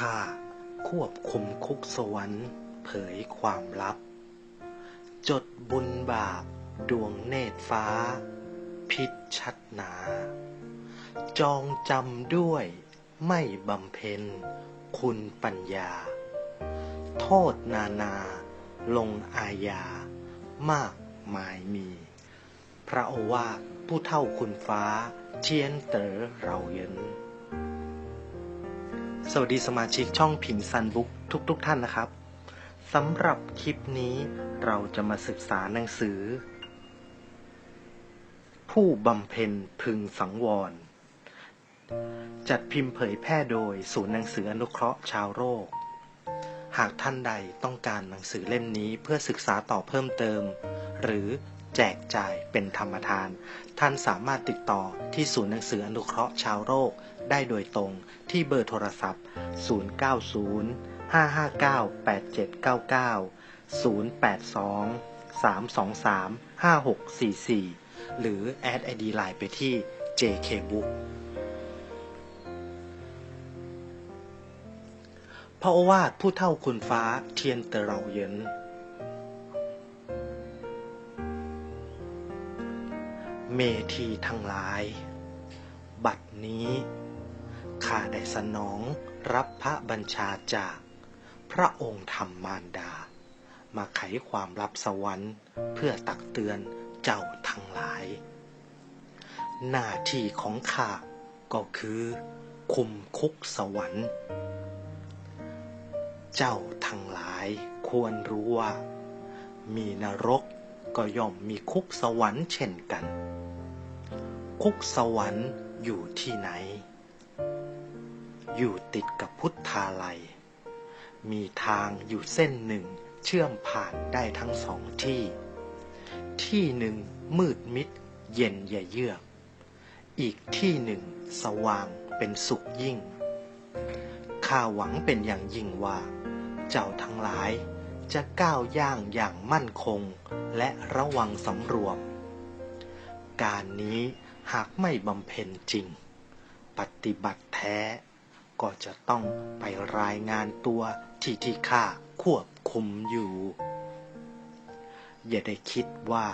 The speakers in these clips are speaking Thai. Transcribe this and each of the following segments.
ข้าควบคุมคุกสวรรค์เผยความลับ จดบุญบาป ดวงเนตรฟ้า พิษชัดหนา จองจำด้วยไม่บำเพ็ญ คุณปัญญา โทษนานา ลงอาญามากมายมี พระโอวาทผู้เท่าคุณฟ้า เชียนเต๋อเราเยิน สวัสดีสมาชิกช่องผิงซันบุ๊กทุกๆทท่านนะครับสำหรับคลิปนี้เราจะมาศึกษาหนังสือ ผู้บำเพ็ญพึงสังวร จัดพิมพ์เผยแพร่โดยศูนย์หนังสืออนุเคราะห์ชาวโรค หากท่านใดต้องการหนังสือเล่มนี้เพื่อศึกษาต่อเพิ่มเติม หรือแจกจ่ายเป็นธรรมทาน ท่านสามารถติดต่อที่ศูนย์หนังสืออนุเคราะห์ชาวโรค ได้โดยตรงที่เบอร์โทรศัพท์ 090 559 8799 082 323 5644 หรือแอดไอดีไลน์ไปที่ JKBook พระโอวาทผู้เท่าคุณฟ้าเทียนเตเราเยินเมธีทั้งหลาย บัดนี้ ข้าได้สนองรับพระบัญชาจาก พระองค์ธรรมมารดา มาไขความลับสวรรค์เพื่อตักเตือนเจ้าทั้งหลาย หน้าที่ของข้าก็คือ คุมคุกสวรรค์ เจ้าทั้งหลายควรรู้ว่า มีนรกก็ย่อมมีคุกสวรรค์เช่นกัน คุกสวรรค์อยู่ที่ไหน อยู่ติดกับพุทธาลัย มีทางอยู่เส้นหนึ่งเชื่อมผ่านได้ทั้งสองที่ ที่หนึ่งมืดมิดเย็นอย่เยือก อีกที่หนึ่งสว่างเป็นสุขยิ่ง ข้าหวังเป็นอย่างยิ่งว่า เจ้าทั้งหลายจะก้าวย่างอย่างมั่นคงและระวังสำรวม การนี้หากไม่บำเพ็ญจริง ปฏิบัติแท้ ก็จะต้องไปรายงานตัวที่ที่ข้าควบคุมอยู่ อย่าได้คิดว่า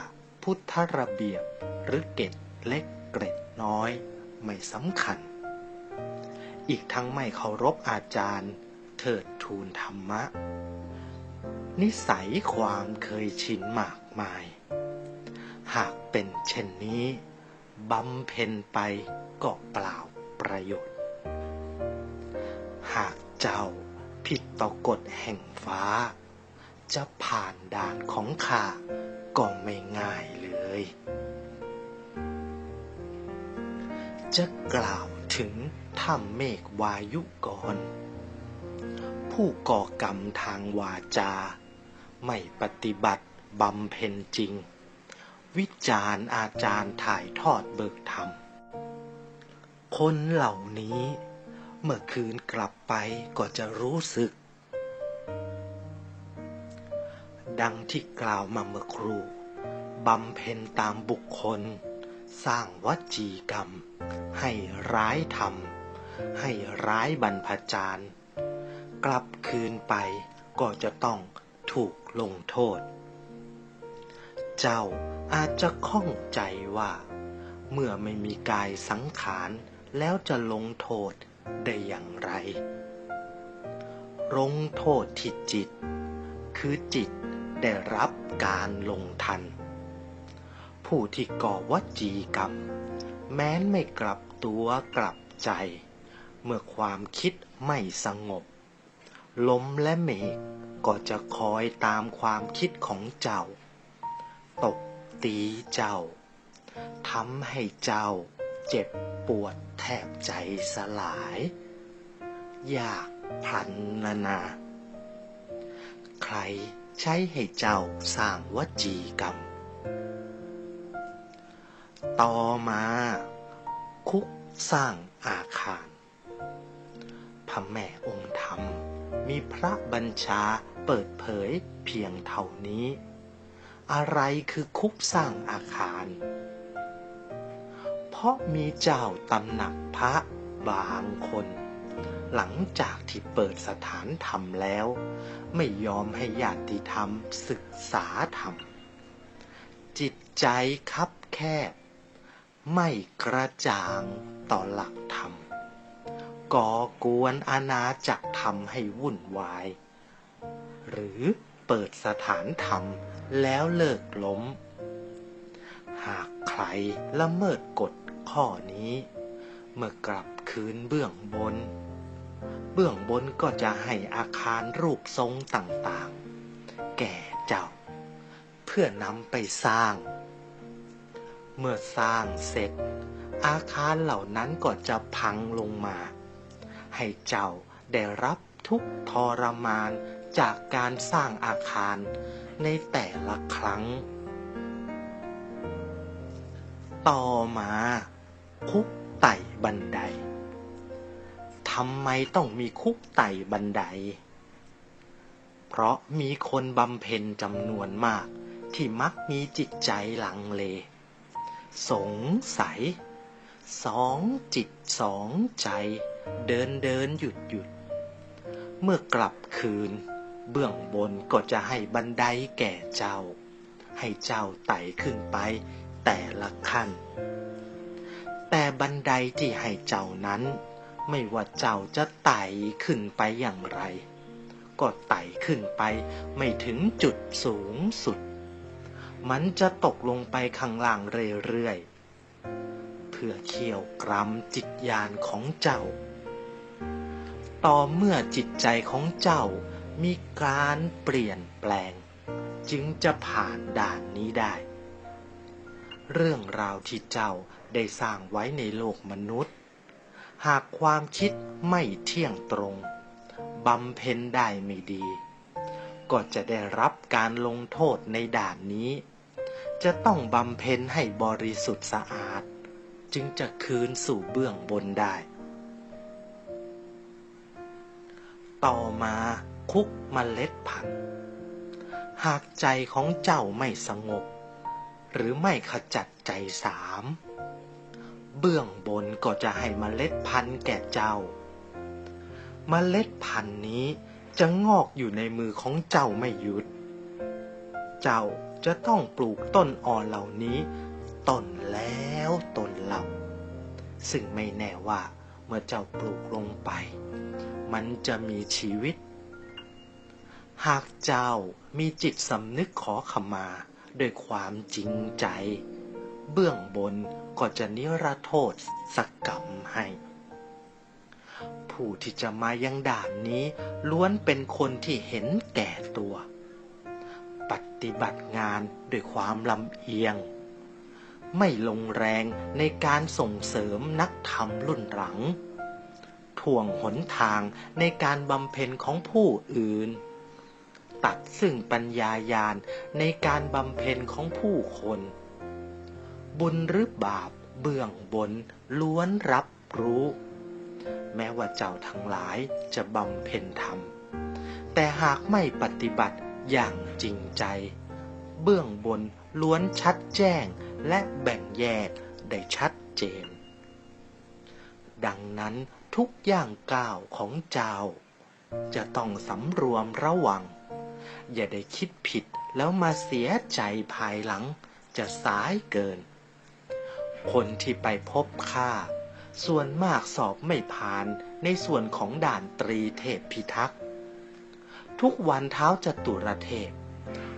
พุทธระเบียบหรือเกตเล็กเกร็ดน้อยไม่สำคัญ อีกทั้งไม่เคารพอาจารย์เถิดทูลธรรมะ นิสัยความเคยชินมากมาย หากเป็นเช่นนี้บำเพ็ญไปก็เปล่าประโยชน์ หากเจ้าผิดต่อกฎแห่งฟ้า จะผ่านด่านของข้าก็ไม่ง่ายเลย จะกล่าวถึงถ้ำเมฆวายุกร ผู้ก่อกรรมทางวาจา ไม่ปฏิบัติบำเพ็ญจริง วิจารณ์อาจารย์ถ่ายทอดเบิกธรรมคนเหล่านี้ เมื่อคืนกลับไปก็จะรู้สึก ดังที่กล่าวมาเมื่อครูบำเพ็ญตามบุคคล สร้างวัจีกรรม ให้ร้ายทำให้ร้ายบรรพจารย์กลับคืนไปก็จะต้องถูกลงโทษ เจ้าอาจจะข้องใจว่า เมื่อไม่มีกายสังขารแล้วจะลงโทษ ได้อย่างไรลงโทษที่จิต คือจิตได้รับการลงทัน ผู้ที่ก่อวจีกรรม แม้นไม่กลับตัวกลับใจ เมื่อความคิดไม่สงบ ลมและเมฆก็จะคอยตามความคิดของเจ้าตบตีเจ้าทำให้เจ้า เจ็บปวดแทบใจสลาย อยากพลันนานา ใครใช้ให้เจ้าสร้างวจีกรรม ต่อมา คุกสร้างอาคารพระแม่องค์ธรรม มีพระบัญชาเปิดเผยเพียงเท่านี้ อะไรคือคุกสร้างอาคาร ราะมีเจ้าตำหนักพระบางคน หลังจากที่เปิดสถานธรรมแล้ว ไม่ยอมให้ญาติธรรมศึกษาธรรม จิตใจคับแคบ ไม่กระจ่างต่อหลักธรรม ก่อกวนอาณาจักรธรรมให้วุ่นวาย หรือเปิดสถานธรรมแล้วเลิกล้ม หากใครละเมิดกฎ ข้อนี้ เมื่อกลับคืนเบื้องบน เบื้องบนก็จะให้อาคารรูปทรงต่างๆ แก่เจ้า เพื่อนำไปสร้าง เมื่อสร้างเสร็จ อาคารเหล่านั้นก็จะพังลงมา ให้เจ้าได้รับทุกทรมานจากการสร้างอาคารในแต่ละครั้ง ต่อมา คุกไต่บันไดทำไมต้องมีคุกไต่บันได เพราะมีคนบำเพ็ญจำนวนมากที่มักมีจิตใจหลังเล สงสัย สองจิตสองใจ เดินเดินหยุดหยุด เมื่อกลับคืน เบื้องบนก็จะให้บันไดแก่เจ้า ให้เจ้าไต่ขึ้นไปแต่ละขั้น แต่บันไดที่ให้เจ้านั้น ไม่ว่าเจ้าจะไต่ขึ้นไปอย่างไร ก็ไต่ขึ้นไปไม่ถึงจุดสูงสุด มันจะตกลงไปข้างล่างเรื่อยๆ เพื่อเขี่ยวกรำจิตญาณของเจ้า ต่อเมื่อจิตใจของเจ้ามีการเปลี่ยนแปลง จึงจะผ่านด่านนี้ได้ เรื่องราวที่เจ้า ได้สร้างไว้ในโลกมนุษย์ หากความคิดไม่เที่ยงตรงบำเพ็ญได้ไม่ดี ก็จะได้รับการลงโทษในด่านนี้ จะต้องบำเพ็ญให้บริสุทธิ์สะอาด จึงจะคืนสู่เบื้องบนได้ ต่อมาคุกมเมล็ดพันธุ์หากใจของเจ้าไม่สงบ หรือไม่ขจัดใจสาม เบื้องบนก็จะให้มเมล็ดพันธุ์แก่เจ้า เมล็ดพันธุ์นี้จะงอกอยู่ในมือของเจ้าไม่หยุด เจ้าจะต้องปลูกต้นอ่อนเหล่านี้ต้นแล้วต้นเล่า ซึ่งไม่แน่ว่าเมื่อเจ้าปลูกลงไป มันจะมีชีวิต หากเจ้ามีจิตสำนึกขอขมาด้วยความจริงใจ เบื้องบนก็จะนิรโทษสักกรรมให้ ผู้ที่จะมายังด่านนี้ล้วนเป็นคนที่เห็นแก่ตัว ปฏิบัติงานด้วยความลำเอียง ไม่ลงแรงในการส่งเสริมนักธรรมรุ่นหลังท่วงหนทางในการบำเพ็ญของผู้อื่น ตัดซึ่งปัญญายาณในการบำเพ็ญของผู้คน บุญหรือบาปเบื้องบนล้วนรับรู้ แม้ว่าเจ้าทั้งหลายจะบำเพ็ญธรรม แต่หากไม่ปฏิบัติอย่างจริงใจ เบื้องบนล้วนชัดแจ้งและแบ่งแยกได้ชัดเจน ดังนั้นทุกอย่างก้าวของเจ้า จะต้องสำรวมระวัง อย่าได้คิดผิดแล้วมาเสียใจภายหลังจะสายเกิน คนที่ไปพบข้าส่วนมากสอบไม่ผ่านในส่วนของด่านตรีเทพพิทักษ์ ทุกวันเท้าจตุรเทพ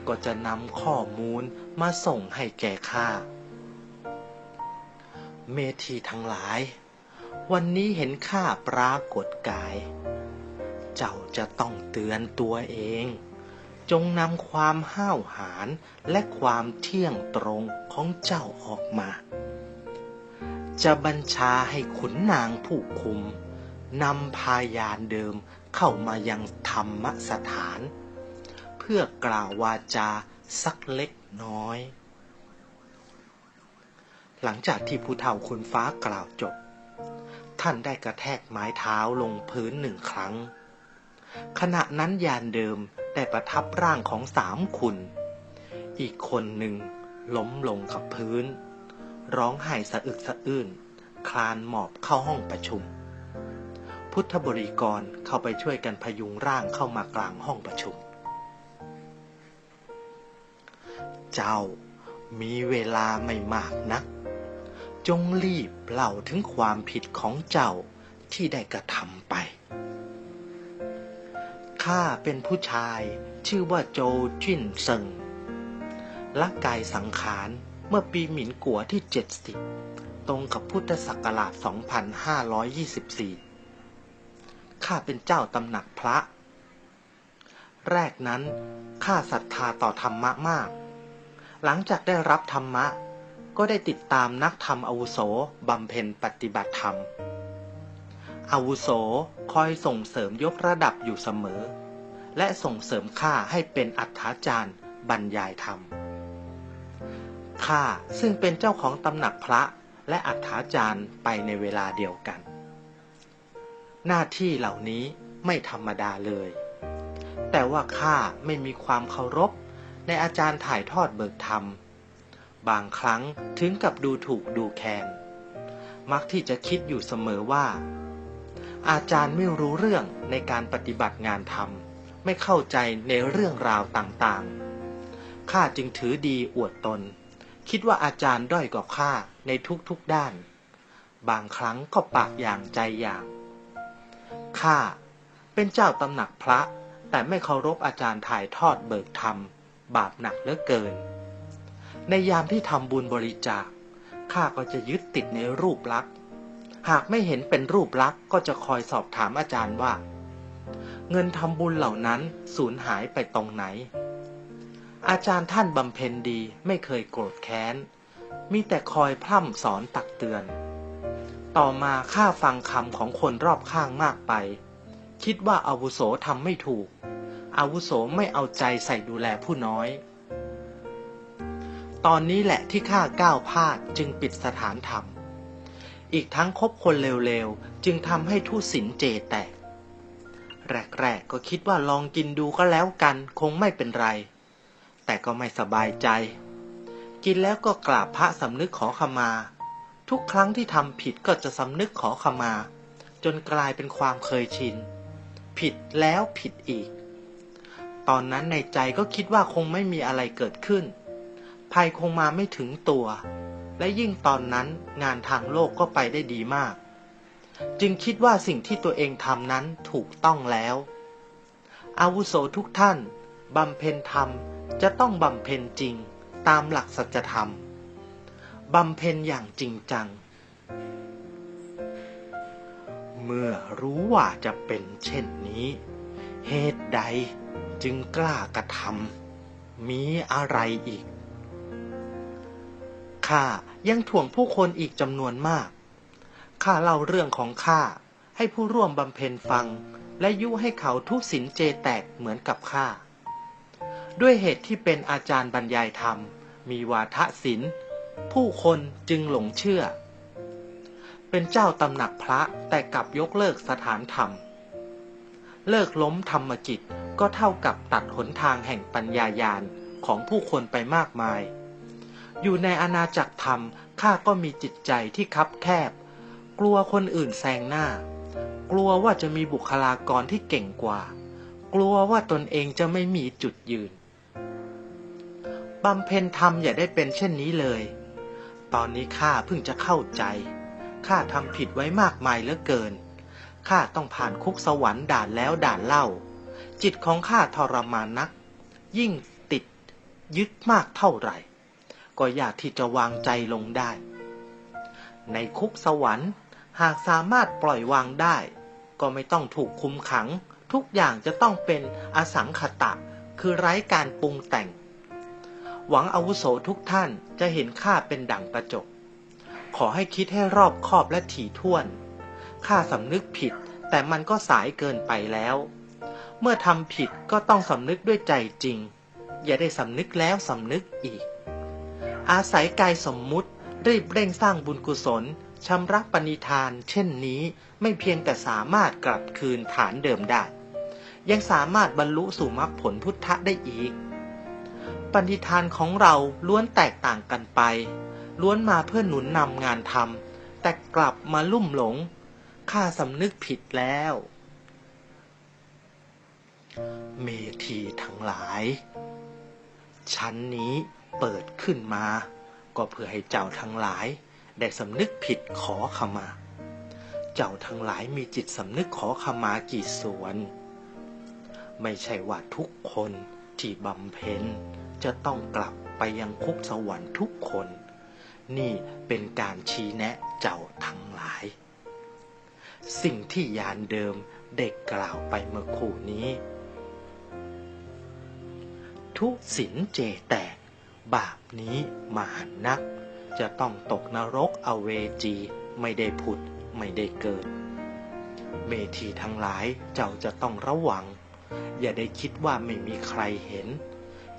ก็จะนำข้อมูลมาส่งให้แก่ข้า เมธีทั้งหลาย วันนี้เห็นข้าปรากฏกาย เจ้าจะต้องเตือนตัวเอง จงนำความห้าวหาญและความเที่ยงตรงของเจ้าออกมา จะบัญชาให้ขุนนางผู้คุมนำพายานเดิมเข้ามายังธรรมสถาน เพื่อกล่าววาจาสักเล็กน้อย หลังจากที่ผู้เฒ่าคุณฟ้ากล่าวจบ ท่านได้กระแทกไม้เท้าลงพื้นหนึ่งครั้ง ขณะนั้นยานเดิมได้ประทับร่างของสามคุณ อีกคนหนึ่งล้มลงกับพื้น ร้องไห้สะอึกสะอื้น คลานหมอบเข้าห้องประชุม พุทธบริกรเข้าไปช่วยกันพยุงร่างเข้ามากลางห้องประชุม เจ้ามีเวลาไม่มากนัก จงรีบเล่าถึงความผิดของเจ้าที่ได้กระทำไป ข้าเป็นผู้ชายชื่อว่าโจจิ้นเซิงละกายสังขาร เมื่อปีหมินกัวที่ 70 ตรงกับพุทธศักราช 2524 ข้าเป็นเจ้าตำหนักพระ แรกนั้น ข้าศรัทธาต่อธรรมะมาก หลังจากได้รับธรรมะ ก็ได้ติดตามนักธรรมอาวุโสบำเพ็ญปฏิบัติธรรม อาวุโสคอยส่งเสริมยกระดับอยู่เสมอ และส่งเสริมข้าให้เป็นอัฏฐาจารย์บรรยายธรรม ข้าซึ่งเป็นเจ้าของตำหนักพระและอัฏฐาจารย์ไปในเวลาเดียวกัน หน้าที่เหล่านี้ไม่ธรรมดาเลย แต่ว่าข้าไม่มีความเคารพในอาจารย์ถ่ายทอดเบิกธรรม บางครั้งถึงกับดูถูกดูแคลนมักที่จะคิดอยู่เสมอว่า อาจารย์ไม่รู้เรื่องในการปฏิบัติงานธรรม ไม่เข้าใจในเรื่องราวต่างๆ ข้าจึงถือดีอวดตน คิดว่าอาจารย์ด้อยกว่าข้าในทุกๆด้าน บางครั้งก็ปากอย่างใจอย่าง ข้าเป็นเจ้าตำหนักพระ แต่ไม่เคารพอาจารย์ถ่ายทอดเบิกธรรม บาปหนักเหลือเกิน ในยามที่ทำบุญบริจาค ข้าก็จะยึดติดในรูปลักษณ์ หากไม่เห็นเป็นรูปลักษณ์ก็จะคอยสอบถามอาจารย์ว่า เงินทำบุญเหล่านั้นสูญหายไปตรงไหน อาจารย์ท่านบำเพ็ญดีไม่เคยโกรธแค้น มีแต่คอยพร่ำสอนตักเตือน ต่อมาข้าฟังคำของคนรอบข้างมากไป คิดว่าอาวุโสทำไม่ถูก อาวุโสไม่เอาใจใส่ดูแลผู้น้อย ตอนนี้แหละที่ข้าก้าวพลาดจึงปิดสถานธรรม อีกทั้งคบคนเลวๆ จึงทำให้ทุศินเจแตก แรกๆก็คิดว่าลองกินดูก็แล้วกันคงไม่เป็นไร แต่ก็ไม่สบายใจ กินแล้วก็กราบพระสำนึกขอขมา ทุกครั้งที่ทำผิดก็จะสำนึกขอขมา จนกลายเป็นความเคยชิน ผิดแล้วผิดอีก ตอนนั้นในใจก็คิดว่าคงไม่มีอะไรเกิดขึ้น ภัยคงมาไม่ถึงตัว และยิ่งตอนนั้นงานทางโลกก็ไปได้ดีมากจึงคิดว่าสิ่งที่ตัวเองทำนั้นถูกต้องแล้ว อาวุโสทุกท่าน บำเพ็ญธรรมจะต้องบำเพ็ญจริงตามหลักสัจธรรม บำเพ็ญอย่างจริงจัง เมื่อรู้ว่าจะเป็นเช่นนี้ เหตุใดจึงกล้ากระทำมีอะไรอีก ข้ายังถ่วงผู้คนอีกจำนวนมาก ข้าเล่าเรื่องของข้าให้ผู้ร่วมบำเพ็ญฟัง และยุให้เขาทุสินเจแตกเหมือนกับข้า ด้วยเหตุที่เป็นอาจารย์บรรยายธรรม มีวาทศิลป์ผู้คนจึงหลงเชื่อ เป็นเจ้าตำหนักพระแต่กลับยกเลิกสถานธรรม เลิกล้มธรรมกิจก็เท่ากับตัดหนทางแห่งปัญญายาณของผู้คนไปมากมาย อยู่ในอาณาจักรธรรมข้าก็มีจิตใจที่คับแคบ กลัวคนอื่นแซงหน้า กลัวว่าจะมีบุคลากรที่เก่งกว่า กลัวว่าตนเองจะไม่มีจุดยืน บำเพ็ญธรรมอย่าได้เป็นเช่นนี้เลย ตอนนี้ข้าเพิ่งจะเข้าใจ ข้าทำผิดไว้มากมายเหลือเกิน ข้าต้องผ่านคุกสวรรค์ด่านแล้วด่านเล่า จิตของข้าทรมานนัก ยิ่งติดยึดมากเท่าไหร่ ก็อยากที่จะวางใจลงได้ ในคุกสวรรค์หากสามารถปล่อยวางได้ ก็ไม่ต้องถูกคุมขัง ทุกอย่างจะต้องเป็นอสังขตะ คือไร้การปรุงแต่ง หวังอาวุโสทุกท่านจะเห็นข้าเป็นดั่งกระจก ขอให้คิดให้รอบคอบและถี่ถ้วน ข้าสำนึกผิดแต่มันก็สายเกินไปแล้ว เมื่อทำผิดก็ต้องสำนึกด้วยใจจริง อย่าได้สำนึกแล้วสำนึกอีก อาศัยกายสมมุติรีบเร่งสร้างบุญกุศลชำระปณิธาน เช่นนี้ไม่เพียงแต่สามารถกลับคืนฐานเดิมได้ ยังสามารถบรรลุสู่มรรคผลพุทธะได้อีก ปณิธานของเราล้วนแตกต่างกันไป ล้วนมาเพื่อหนุนนำงานทำแต่กลับมาลุ่มหลง ข้าสำนึกผิดแล้ว เมธีทั้งหลาย ชั้นนี้เปิดขึ้นมา ก็เพื่อให้เจ้าทั้งหลาย ได้สำนึกผิดขอขมา เจ้าทั้งหลายมีจิตสำนึกขอขมากี่ส่วน ไม่ใช่ว่าทุกคนที่บำเพ็ญ จะต้องกลับไปยังคุกสวรรค์ทุกคน นี่เป็นการชี้แนะเจ้าทั้งหลาย สิ่งที่ยานเดิมได้กล่าวไปเมื่อคู่นี้ ทุสินเจแตก บาปนี้มหันนัก จะต้องตกนรกอเวจีไม่ได้ผุดไม่ได้เกิด เมธีทั้งหลายเจ้าจะต้องระวัง อย่าได้คิดว่าไม่มีใครเห็น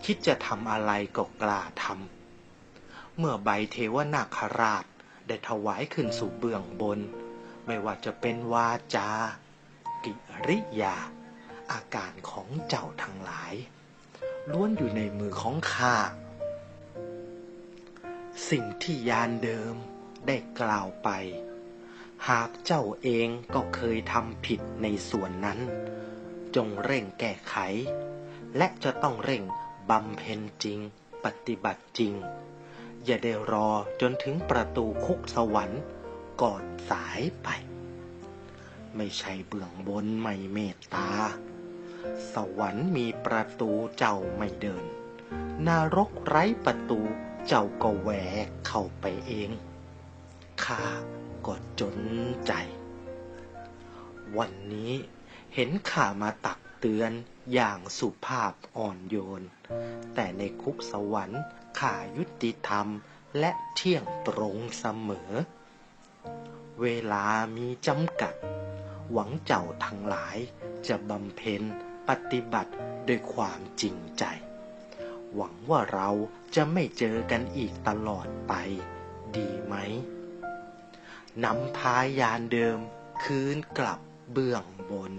คิดจะทำอะไรก็กล้าทำเมื่อใบเทวนาคราชได้ถวายขึ้นสู่เบื้องบน ไม่ว่าจะเป็นวาจา กิริยา อาการของเจ้าทั้งหลาย ล้วนอยู่ในมือของข้า สิ่งที่ยานเดิมได้กล่าวไป หากเจ้าเองก็เคยทำผิดในส่วนนั้น จงเร่งแก้ไข และจะต้องเร่ง บำเพ็ญจริง ปฏิบัติจริง อย่าได้รอจนถึงประตูคุกสวรรค์ก่อนสายไป ไม่ใช่เบื้องบนไม่เมตตา สวรรค์มีประตูเจ้าไม่เดิน นรกไร้ประตูเจ้าก็แหวกเข้าไปเองข้าก็จนใจ วันนี้เห็นข้ามาตักเตือน อย่างสุภาพอ่อนโยน แต่ในคุกสวรรค์ข้ายุติธรรมและเที่ยงตรงเสมอ เวลามีจำกัด หวังเจ้าทั้งหลายจะบำเพ็ญปฏิบัติด้วยความจริงใจ หวังว่าเราจะไม่เจอกันอีกตลอดไป ดีไหมนำพายานเดิมคืนกลับเบื้องบน